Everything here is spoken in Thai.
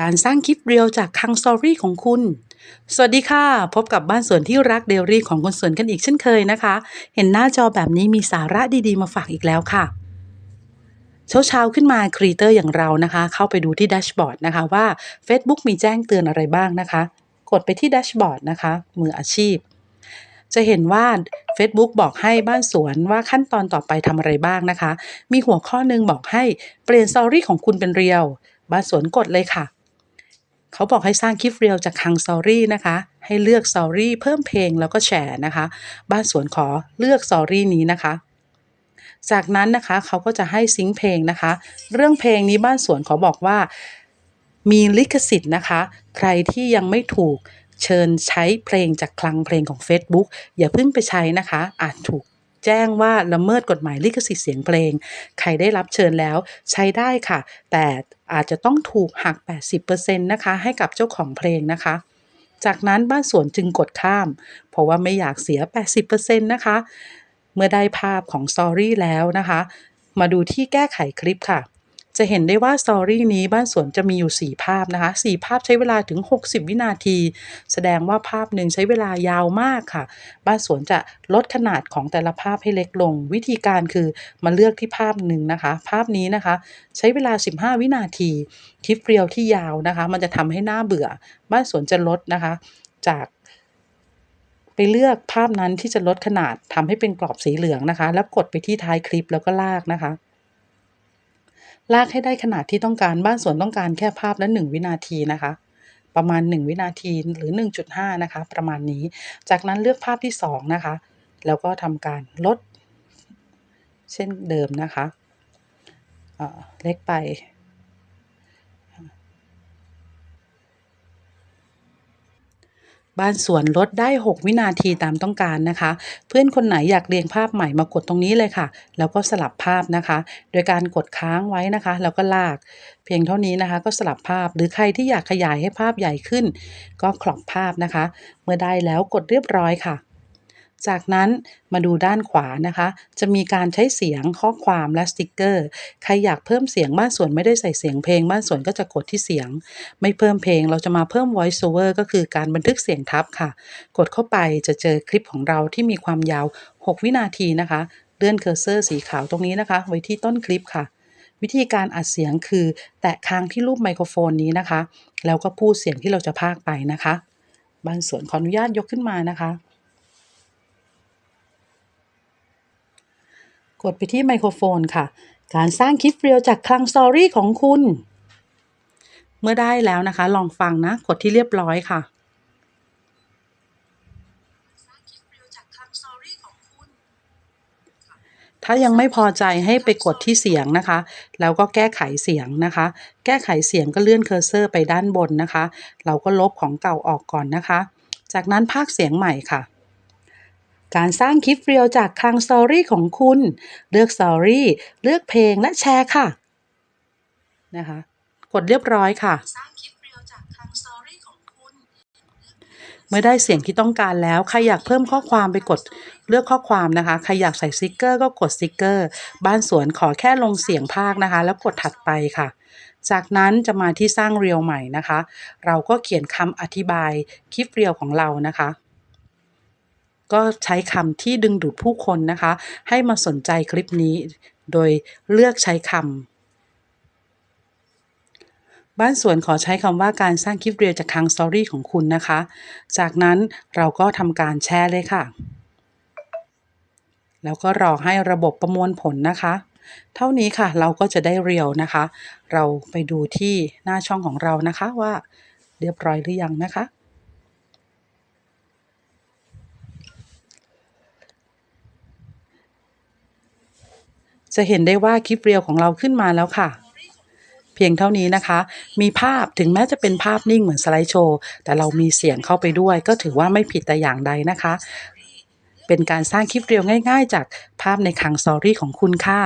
การสร้างคลิปเรียวจากคังสตอรี่ของคุณ สวัสดีค่ะ พบกับบ้านสวนที่รักเดลี่ของคนสวนกันอีกเช่นเคยนะคะ เห็นหน้าจอแบบนี้มีสาระดีๆ มาฝากอีกแล้วค่ะเช้าเช้าๆขึ้นมาครีเตอร์อย่างเรานะคะ เข้าไปดูที่แดชบอร์ดนะคะว่า Facebook มีแจ้งเตือนอะไรบ้างนะคะ กดไปที่แดชบอร์ดนะคะ มืออาชีพ จะเห็นว่า Facebook บอกให้บ้านสวนว่าขั้นตอนต่อไปทำอะไรบ้างนะคะ มีหัวข้อหนึ่งบอกให้เปลี่ยนสตอรี่ของคุณเป็นเรียวบ้านสวนกดเลยค่ะ เขาบอกให้สร้างคลิปเรียวจากคังสอรี่นะคะ ให้เลือกสอรี่เพิ่มเพลงแล้วก็แชร์นะคะ บ้านสวนขอเลือกสอรี่นี้นะคะ จากนั้นนะคะเขาก็จะให้ซิงเพลงนะคะ เรื่องเพลงนี้บ้านสวนขอบอกว่า มีลิขสิทธิ์นะคะ ใครที่ยังไม่ถูกเชิญใช้เพลงจากคลังเพลงของ Facebook อย่าเพิ่งไปใช้นะคะ อาจถูก แจ้งว่าละเมิดกฎหมายลิขสิทธิ์เสียงเพลง ใครได้รับเชิญแล้วใช้ได้ค่ะ แต่อาจจะต้องถูกหัก 80%นะคะให้กับเจ้าของเพลงนะคะ จากนั้นบ้านสวนจึงกดข้าม เพราะว่าไม่อยากเสีย 80%นะคะ เมื่อได้ภาพของสตอรี่แล้วนะคะ มาดูที่แก้ไขคลิปค่ะ จะเห็นได้ว่าสตอรี่นี้บ้านสวนจะมีอยู่ 4 ภาพนะคะ4ภาพใช้เวลาถึง 60 วินาที แสดงว่าภาพหนึ่งใช้เวลายาวมากค่ะ บ้านสวนจะลดขนาดของแต่ละภาพให้เล็กลง วิธีการคือมาเลือกที่ภาพหนึ่งนะคะ ภาพนี้นะคะ ใช้เวลา 15 วินาที คลิปเรียวที่ยาวนะคะ มันจะทำให้หน้าเบื่อ บ้านสวนจะลดนะคะ จากไปเลือกภาพนั้นที่จะลดขนาดทำให้เป็นกรอบสีเหลืองนะคะ แล้วกดไปที่ท้ายคลิปแล้วก็ลากนะคะ ลากให้ได้ขนาดที่ต้องการบ้านสวนต้องการแค่ภาพละ 1 วินาทีนะคะ ประมาณ 1 วินาทีหรือ 1.5 นะคะ ประมาณนี้ จากนั้นเลือกภาพที่ 2 นะคะ แล้วก็ทำการลด เช่นเดิมนะคะเเล็กไป บ้านสวนลดได้ 6 วินาทีตามต้องการนะคะ เพื่อนคนไหนอยากเรียงภาพใหม่มากดตรงนี้เลยค่ะ แล้วก็สลับภาพนะคะ โดยการกดค้างไว้นะคะ แล้วก็ลาก เพียงเท่านี้นะคะ ก็สลับภาพหรือใครที่อยากขยายให้ภาพใหญ่ขึ้น ก็ครอบภาพนะคะ เมื่อได้แล้วกดเรียบร้อยค่ะ จากนั้นมาดูด้านขวานะคะ จะมีการใช้เสียงข้อความและสติกเกอร์ ใครอยากเพิ่มเสียงบ้านสวนไม่ได้ใส่เสียงเพลงบ้านสวนก็จะกดที่เสียง ไม่เพิ่มเพลงเราจะมาเพิ่ม voice over ก็คือการบันทึกเสียงทับค่ะ กดเข้าไปจะเจอคลิปของเราที่มีความยาว 6 วินาทีนะคะ เลื่อนเคอร์เซอร์สีขาวตรงนี้นะคะ ไว้ที่ต้นคลิปค่ะวิธีการอัดเสียงคือ แตะค้างที่รูปไมโครโฟนนี้นะคะ แล้วก็พูดเสียงที่เราจะพากไปนะคะบ้านสวนขออนุญาตยกขึ้นมานะคะ กดไปที่ไมโครโฟนค่ะ การสร้างคลิปเรียวจากคลังสตอรี่ของคุณ เมื่อได้แล้วนะคะ ลองฟังนะ กดที่เรียบร้อยค่ะถ้ายังไม่พอใจให้ไปกดที่เสียงนะคะ แล้วก็แก้ไขเสียงนะคะ แก้ไขเสียงก็เลื่อนเคอร์เซอร์ไปด้านบนนะคะ เราก็ลบของเก่าออกก่อนนะคะ จากนั้นพากย์เสียงใหม่ค่ะ การสร้างคลิปเรียวจากคลังสตอรี่ของคุณ เลือกสตอรี่เลือกเพลงและแชร์ค่ะ นะคะ กดเรียบร้อยค่ะสร้างคลิปเรียวจากคลังสตอรี่ของคุณเมื่อได้เสียงที่ต้องการแล้ว ใครอยากเพิ่มข้อความไปกดเลือกข้อความนะคะ ใครอยากใส่สติกเกอร์ก็กดสติกเกอร์ บ้านสวนขอแค่ลงเสียงภาคนะคะ แล้วกดถัดไปค่ะ จากนั้นจะมาที่สร้างเรียวใหม่นะคะ เราก็เขียนคำอธิบายคลิปเรียวของเรานะคะ ก็ใช้คำที่ดึงดูดผู้คนนะคะ ให้มาสนใจคลิปนี้ โดยเลือกใช้คำบ้านสวนขอใช้คำว่าการสร้างคลิปเรียวจากคลังสตอรี่ของคุณนะคะ จากนั้นเราก็ทำการแชร์เลยค่ะ แล้วก็รอให้ระบบประมวลผลนะคะ เท่านี้ค่ะเราก็จะได้เรียวนะคะ เราไปดูที่หน้าช่องของเรานะคะว่าเรียบร้อยหรือยังนะคะ จะเห็นได้ว่าคลิปเรียวของเราขึ้นมาแล้วค่ะ เพียงเท่านี้นะคะ มีภาพถึงแม้จะเป็นภาพนิ่งเหมือนสไลด์โชว์ แต่เรามีเสียงเข้าไปด้วย ก็ถือว่าไม่ผิดแต่อย่างใดนะคะ เป็นการสร้างคลิปเรียวง่าย ๆ จากภาพในคังสตอรี่ของคุณค่ะ